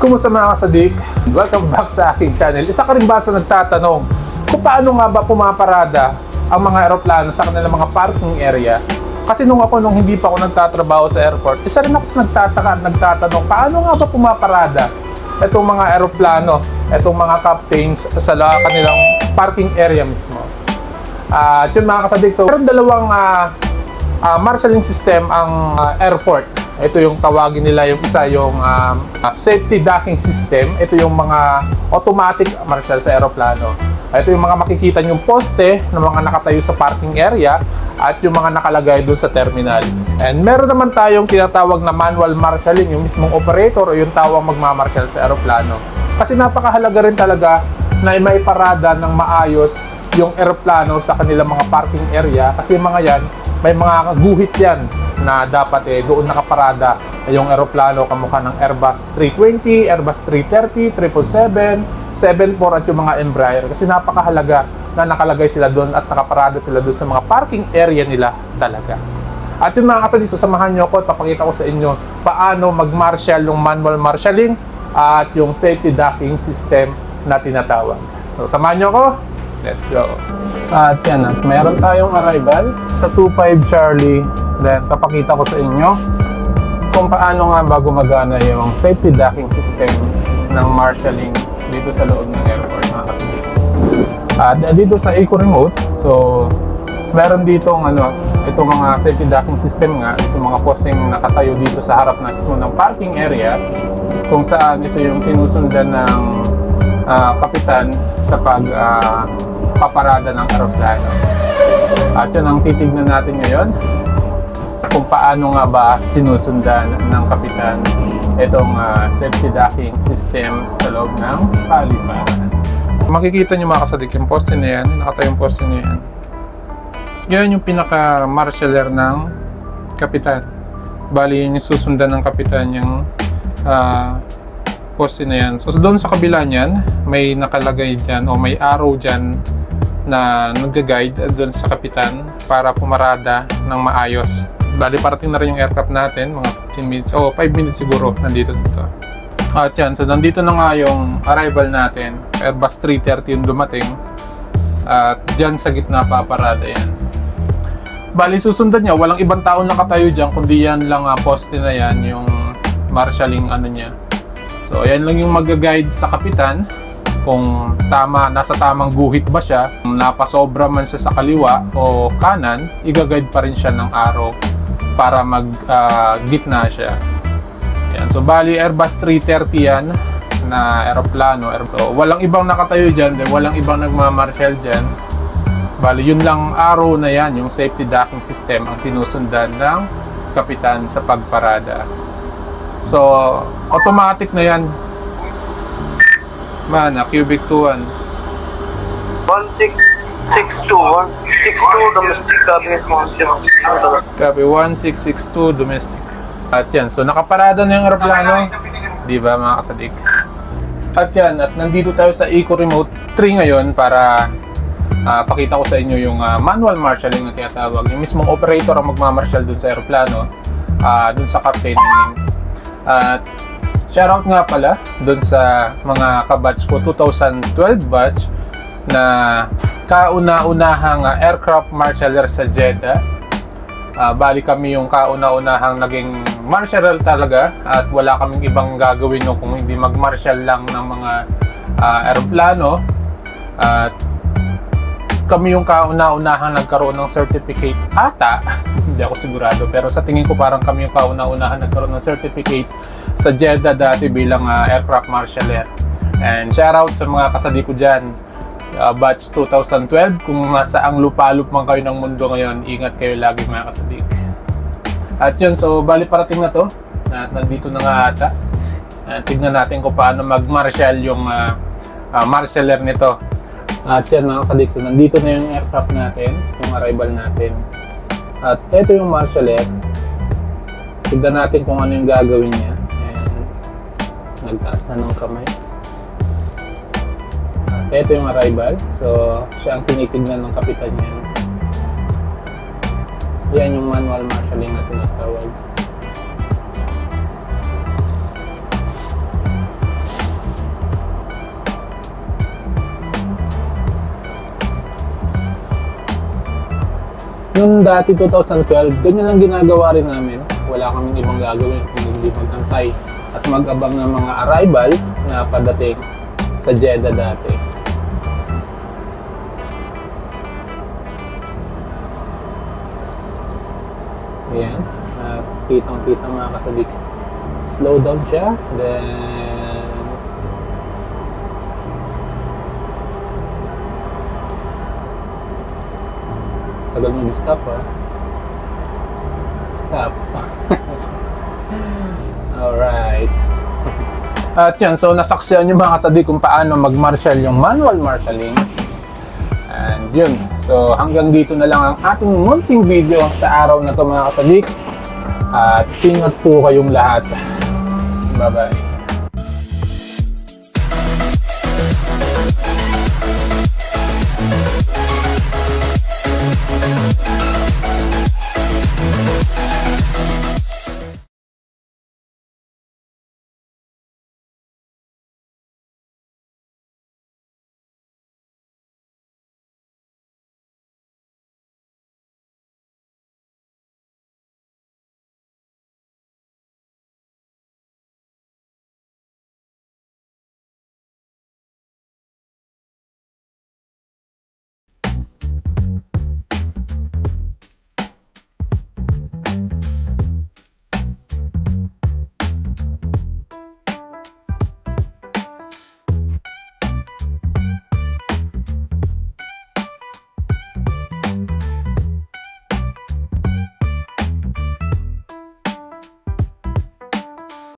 Kumusta mga kasadik? Welcome back sa aking channel. Isa ka rin ba sa nagtatanong kung paano nga ba pumaparada ang mga aeroplano sa kanilang mga parking area? Kasi nung ako, nung hindi pa ako nagtatrabaho sa airport, isa rin ako sa nagtataka at nagtatanong, paano nga ba pumaparada itong mga aeroplano, itong mga captains sa la- kanilang parking area mismo? At yun mga kasadik, so meron dalawang ah, ah, marshalling system ang ah, airport. Ito yung tawagin nila yung isa yung um, ah, safety docking system. Ito yung mga automatic marshal sa aeroplano. Ito yung mga makikita yung poste ng mga nakatayo sa parking area at yung mga nakalagay doon sa terminal. And meron naman tayong tinatawag na manual marshalling, yung mismong operator o yung tawag magmamarshal sa aeroplano. Kasi napakahalaga rin talaga na may parada ng maayos yung aeroplano sa kanilang mga parking area kasi mga yan, may mga guhit yan na dapat eh doon nakaparada yung aeroplano kamukha ng Airbus 320, Airbus 330, 777, 74 at yung mga Embraer kasi napakahalaga na nakalagay sila doon at nakaparada sila doon sa mga parking area nila talaga. At yung mga kasalit, so samahan nyo ako at papakita ko sa inyo paano mag-marshal yung manual marshalling at yung safety docking system na tinatawag. So samahan nyo ako, let's go! At yan, at meron tayong arrival sa 25 Charlie. Then papakita ko sa inyo kung paano nga ba gumagana yung safety docking system ng marshalling dito sa loob ng airport mga kasalit. At dito sa Eco Remote, so meron dito ano, itong mga safety docking system nga, itong mga posting nakatayo dito sa harap mismo ng parking area kung saan ito yung sinusundan ng ah, kapitan sa pag ah, paparada ng aeroplano. At yun ang titignan natin ngayon kung paano nga ba sinusundan ng kapitan itong ah, safety docking system sa loob ng paliparan. Makikita nyo mga kasadik yung poste na yan, nakatayong poste na yan. Yan yung pinaka-marshaller ng kapitan. Bali, yun yung susundan ng kapitan yung ah, poste na yan. So, doon sa kabila niyan, may nakalagay dyan o may arrow dyan na nag-guide doon sa kapitan para pumarada ng maayos. Bali, parating na rin yung aircraft natin, mga 15 minutes, o 5 minutes siguro, nandito dito. At yan, so nandito na nga yung arrival natin. Airbus 330 yung dumating. At dyan sa gitna paparada yan. Bali, susundan niya, walang ibang tao nakatayo dyan, kundi yan lang ah, poste na yan, yung marshalling ano niya. So, yan lang yung mag-guide sa kapitan kung tama, nasa tamang guhit ba siya, napasobra man siya sa kaliwa o kanan, i-guide pa rin siya ng araw para mag-gitna siya. Yan. So, bali Airbus 330 yan na aeroplano. Aer- So, walang ibang nakatayo dyan, then walang ibang nagmamarshal dyan. Bali, yun lang araw na yan, yung safety docking system ang sinusundan ng kapitan sa pagparada. So, automatic na yan. Man, cubic 2 1662, 162 domestic cabinet. Copy, 1662 domestic. At yan, so nakaparada na yung aeroplano. Di ba mga kasadik? At yan, at nandito tayo sa Eco Remote 3 ngayon para ah, pakita ko sa inyo yung ah, manual marshalling na tinatawag. Yung mismong operator ang magmamarshal dun sa aeroplano, ah, dun sa captain. At shoutout nga pala dun sa mga kabatch ko, 2012 batch na kauna-unahang ah, aircraft marshaller sa Jeddah. Ah, bali kami yung kauna-unahang naging marshal talaga at wala kaming ibang gagawin no kung hindi mag-marshal lang ng mga ah, aeroplano. At kami yung kauna-unahang nagkaroon ng certificate ata, hindi ako sigurado, pero sa tingin ko parang kami yung kauna-unahang nagkaroon ng certificate sa Jeddah dati bilang ah, aircraft marshaller. And shout out sa mga kasadi ko dyan, uh, batch 2012. Kung nasa ang lupalop man kayo ng mundo ngayon, ingat kayo lagi mga kasadik. At yun, so bali parating na to. At nandito na nga ata. At tignan natin kung paano mag-marshal yung uh, uh, marshaller nito. At yan mga kasadik, so nandito na yung aircraft natin, yung arrival natin. At ito yung marshaller. Tignan natin kung ano yung gagawin niya. And nagtaas na ng kamay. At ito yung arrival. So, siya ang tinitignan ng kapitan niya. Yan yung manual marshalling na tinatawag. Nung dati 2012, ganyan lang ginagawa rin namin. Wala kaming ibang gagawin kundi magantay at mag-abang ng mga arrival na padating sa Jeddah dati. Ayan. At kitang-kita mga kasadik. Slow down siya. Then... Tagal mag-stop ah. Stop. Alright. At yan, so nasaksiyan nyo mga kasadik kung paano mag-marshal yung manual marshalling. And yun. So hanggang dito na lang ang ating munting video sa araw na to mga kasadik. At ingat po kayong lahat. Bye-bye.